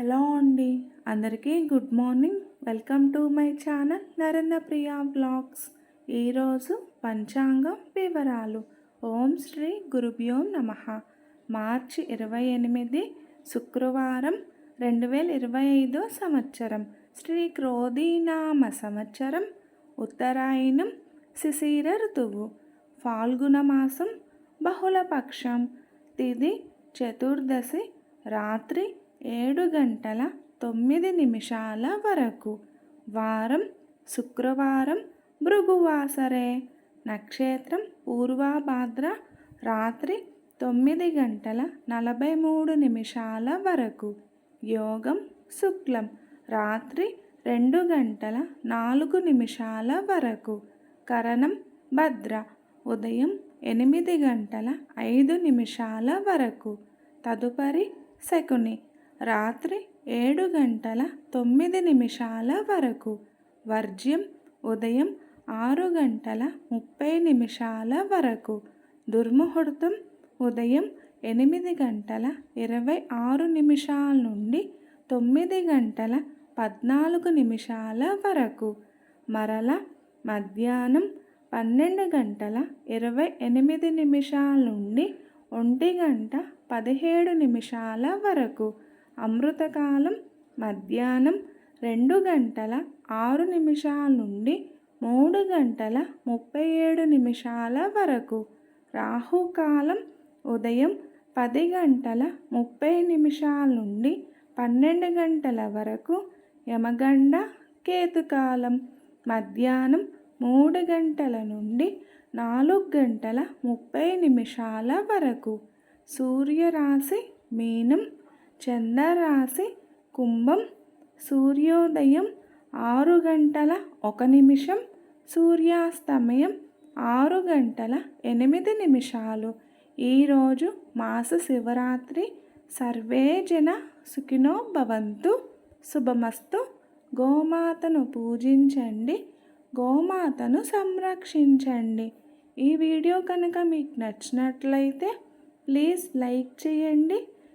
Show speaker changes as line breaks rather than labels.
Hello అండి. అందరికీ good morning. Welcome to my channel Narendra Priya blogs ఈరోజు పంచాంగం వివరాలు. ఓం శ్రీ గురుభ్యో నమ. మార్చి ఇరవై ఎనిమిది శుక్రవారం రెండు వేల ఇరవై ఐదో సంవత్సరం. శ్రీ క్రోధీనామ సంవత్సరం ఉత్తరాయణం శిశిర ఋతువు. ఫాల్గుణ మాసం బహుళపక్షం. తిది చతుర్దశి రాత్రి ఏడు గంటల తొమ్మిది నిమిషాల వరకు. వారం శుక్రవారం భృగువాసరే. నక్షత్రం పూర్వాభాద్ర. రాత్రి తొమ్మిది గంటల నలభై మూడు నిమిషాల వరకు. యోగం శుక్లం. రాత్రి రెండు గంటల నాలుగు నిమిషాల వరకు. కరణం భద్ర. ఉదయం ఎనిమిది గంటల ఐదు నిమిషాల వరకు. తదుపరి శకుని. రాత్రి ఏడు గంటల తొమ్మిది నిమిషాల వరకు వర్జ్యం ఉదయం ఆరు గంటల ముప్పై నిమిషాల వరకు దుర్ముహూర్తం ఉదయం ఎనిమిది గంటల ఇరవై ఆరు నిమిషాల నుండి తొమ్మిది గంటల పద్నాలుగు నిమిషాల వరకు మరల మధ్యాహ్నం పన్నెండు గంటల ఇరవై ఎనిమిది నిమిషాల నుండి ఒంటి గంట పదిహేడు నిమిషాల వరకు అమృతకాలం మధ్యాహ్నం రెండు గంటల ఆరు నిమిషాల నుండి మూడు గంటల ముప్పై ఏడు నిమిషాల వరకు. రాహుకాలం ఉదయం పది గంటల ముప్పై నిమిషాల నుండి పన్నెండు గంటల వరకు యమగండ కేతుకాలం మధ్యాహ్నం మూడు గంటల నుండి నాలుగు గంటల ముప్పై నిమిషాల వరకు. సూర్యరాశి మీనం చంద్రరాశి కుంభం సూర్యోదయం ఆరు గంటల ఒక నిమిషం సూర్యాస్తమయం ఆరు గంటల ఎనిమిది నిమిషాలు. ఈరోజు మాస శివరాత్రి. సర్వే జన సుఖినో భవంతు. శుభమస్తు. గోమాతను పూజించండి. గోమాతను సంరక్షించండి. ఈ వీడియో కనుక మీకు నచ్చినట్లయితే ప్లీజ్ లైక్ చేయండి.